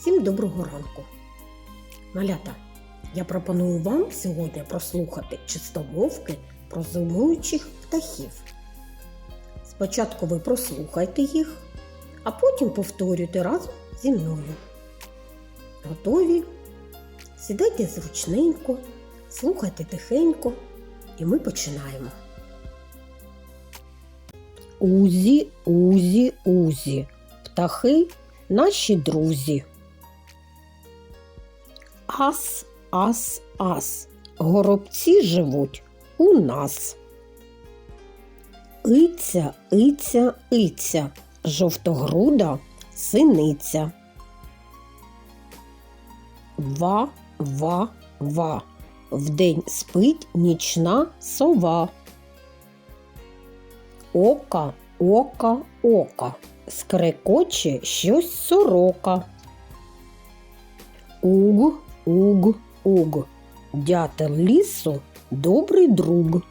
Всім доброго ранку. Малята, я пропоную вам сьогодні прослухати чистомовки про зимуючих птахів. Спочатку ви прослухайте їх, а потім повторюйте разом зі мною. Готові? Сідайте зручненько, слухайте тихенько, і ми починаємо. Узі, узі, узі, птахи наші друзі. Ас, ас, ас, горобці живуть у нас. Иця, иця, иця, жовтогруда синиця. Ва, ва, ва, вдень спить нічна сова. Ока, ока, ока, скрекоче щось сорока. Уг, уг, уг, дятел лісу добрий друг.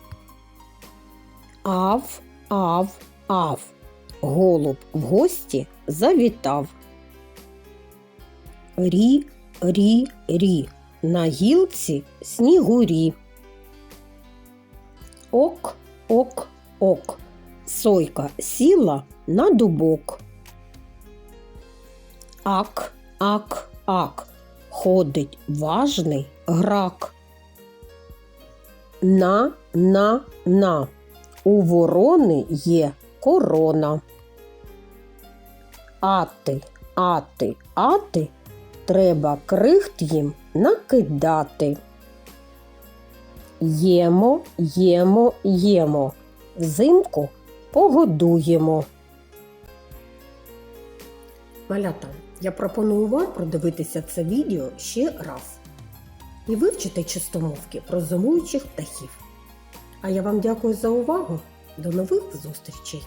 Ав, ав, ав, голуб в гості завітав. Рі, рі, рі, на гілці снігурі. Ок, ок, ок, сойка сіла на дубок. Ак, ак, ак, ходить важний грак. На, на, на, у ворони є корона. Ати, ати, ати, треба крихт їм накидати. Ємо, ємо, ємо, взимку погодуємо. Малята, я пропоную вам продивитися це відео ще раз і вивчити чистомовки про зимуючих птахів. А я вам дякую за увагу. До нових зустрічей!